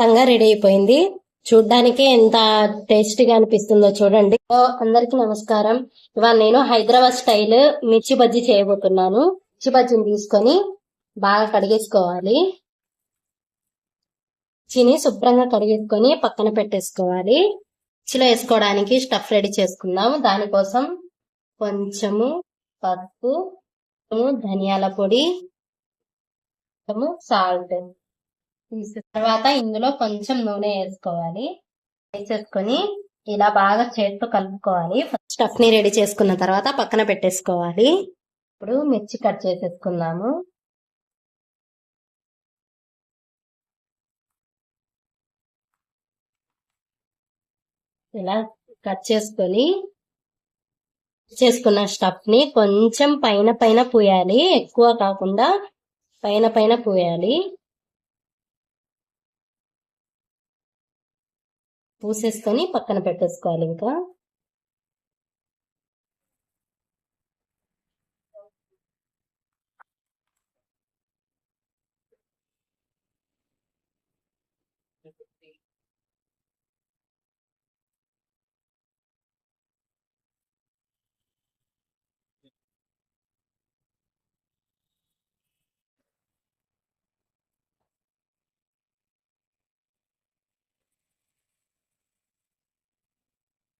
మొత్తంగా రెడీ అయిపోయింది. చూడ్డానికి ఎంత టేస్టీగా అనిపిస్తుందో చూడండి. అందరికి నమస్కారం. ఇవాళ నేను హైదరాబాద్ స్టైల్ మిర్చి బజ్జీ చేయబోతున్నాను. మిర్చి బజ్జీని తీసుకొని బాగా కడిగేసుకోవాలి. మిర్చిని శుభ్రంగా కడిగేసుకొని పక్కన పెట్టేసుకోవాలి. మిర్చిలో వేసుకోవడానికి స్టఫ్ రెడీ చేసుకుందాం దానికోసం కొంచెము పసుపు ధనియాల పొడి కొంచెము సాల్ట్. తర్వాత ఇందులో కొంచెం నూనె వేసుకోవాలి. వేసేసుకొని ఇలా బాగా చేతితో కలుపుకోవాలి. స్టఫ్ని రెడీ చేసుకున్న తర్వాత పక్కన పెట్టేసుకోవాలి. ఇప్పుడు మిర్చి కట్ చేసేసుకుందాము. ఇలా కట్ చేసుకొని చేసుకున్న స్టఫ్ని కొంచెం పైన పైన పూయాలి. ఎక్కువ కాకుండా పైన పైన పూయాలి. పూసేసుకొని పక్కన పెట్టేసుకోవాలి ఇంకా.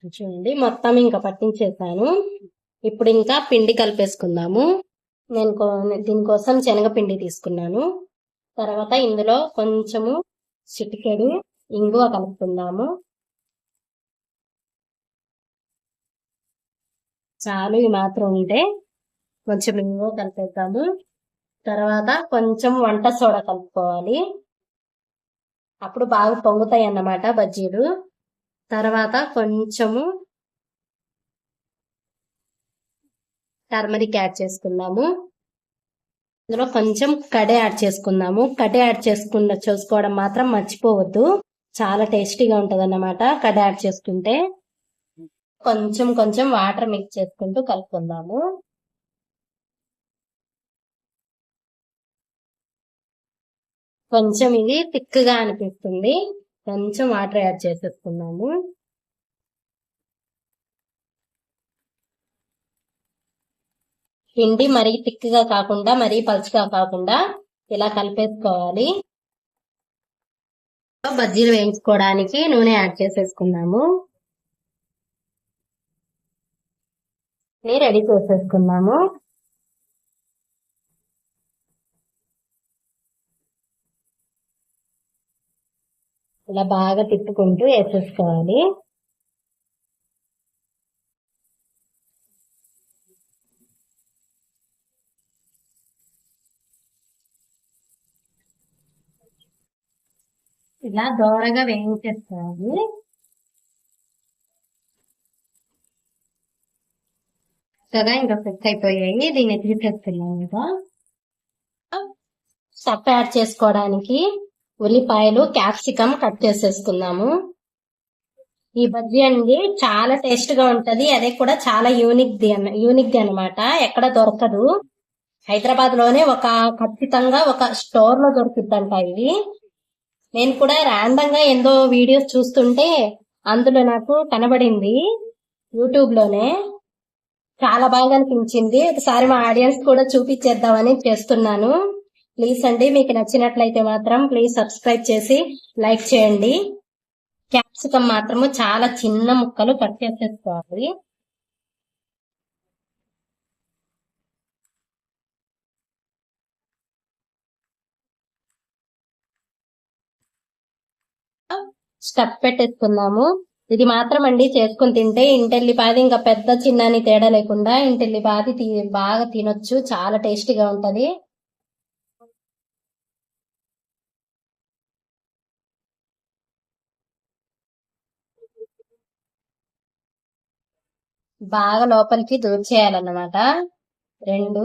చూడండి మొత్తం ఇంకా పట్టించేసాను. ఇప్పుడు ఇంకా పిండి కలిపేసుకుందాము. నేను దీనికోసం శనగపిండి తీసుకున్నాను. తర్వాత ఇందులో కొంచెము చిటికెడు ఇంగువ కలుపుకుందాము. చాలు ఈ మాత్రం ఉంటే కొంచెం ఇంగువ కలిపేద్దాము. తర్వాత కొంచెం వంట సోడా కలుపుకోవాలి. అప్పుడు బాగా పొంగుతాయి అన్నమాట బజ్జీలు. తర్వాత కొంచెము టర్మరిక్ యాడ్ చేసుకుందాము. ఇందులో కొంచెం కడే యాడ్ చేసుకుందాము. కడే యాడ్ చేసుకున్న చూసుకోవడం మాత్రం మర్చిపోవద్దు. చాలా టేస్టీగా ఉంటుంది అన్నమాట కడే యాడ్ చేసుకుంటే. కొంచెం కొంచెం వాటర్ మిక్స్ చేసుకుంటూ కలుపుకుందాము. కొంచెం ఇది థిక్గా అనిపిస్తుంది. కొంచెం వాటర్ యాడ్ చేసేసుకున్నాము పిండి మరీ థిక్గా కాకుండా మరీ పలుచగా కాకుండా ఇలా కలిపేసుకోవాలి. బజ్జీలు వేయించుకోవడానికి నూనె యాడ్ చేసేసుకున్నాము రెడీ చేసేసుకున్నాము ఇలా బాగా తిప్పుకుంటూ వేసేసుకోవాలి. ఇలా దోరగా వేయించేసుకోవాలి. సరే ఇంకా ఫిక్స్ అయిపోయాయి. దీన్ని తీసేస్తున్నాను ఇంకా. సప్ యాడ్ చేసుకోవడానికి ఉల్లిపాయలు క్యాప్సికమ్ కట్ చేసేసుకుందాము ఈ బజ్జీ అండి చాలా టేస్ట్గా ఉంటది. అదే కూడా చాలా యూనిక్ ది యూనిక్ ది అనమాట ఎక్కడ దొరకదు. హైదరాబాద్లోనే ఒక ఖచ్చితంగా ఒక స్టోర్లో దొరుకుతుందంట ఇది నేను కూడా ర్యాండమ్గా ఎందో వీడియోస్ చూస్తుంటే అందులో నాకు కనబడింది యూట్యూబ్లోనే చాలా బాగా అనిపించింది. ఒకసారి మా ఆడియన్స్ కూడా చూపించేద్దామని చేస్తున్నాను. ప్లీజ్ అండి మీకు నచ్చినట్లయితే మాత్రం ప్లీజ్ సబ్స్క్రైబ్ చేసి లైక్ చేయండి. క్యాప్సికమ్ మాత్రము చాలా చిన్న ముక్కలు కట్ చేసేసుకోవాలి. స్టఫ్ పెట్టేసుకున్నాము ఇది మాత్రం అండి చేసుకుని తింటే ఇంటెల్లిపాది ఇంకా పెద్ద చిన్న అని తేడా లేకుండా ఇంటెల్లిపాది తీ- బాగా తినొచ్చు చాలా టేస్టీగా ఉంటది. బాగా లోపలికి దూర్చేయాలన్నమాట. రెండు.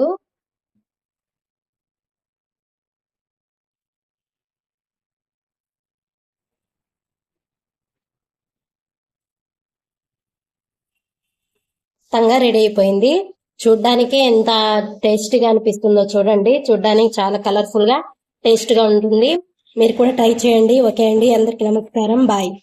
మొత్తంగా రెడీ అయిపోయింది. చూడ్డానికి ఎంత టేస్టీగా అనిపిస్తుందో చూడండి. చూడ్డానికి చాలా కలర్ఫుల్గా టేస్ట్గా ఉంటుంది. మీరు కూడా ట్రై చేయండి. ఓకే అండి. అందరికి నమస్కారం. బాయ్.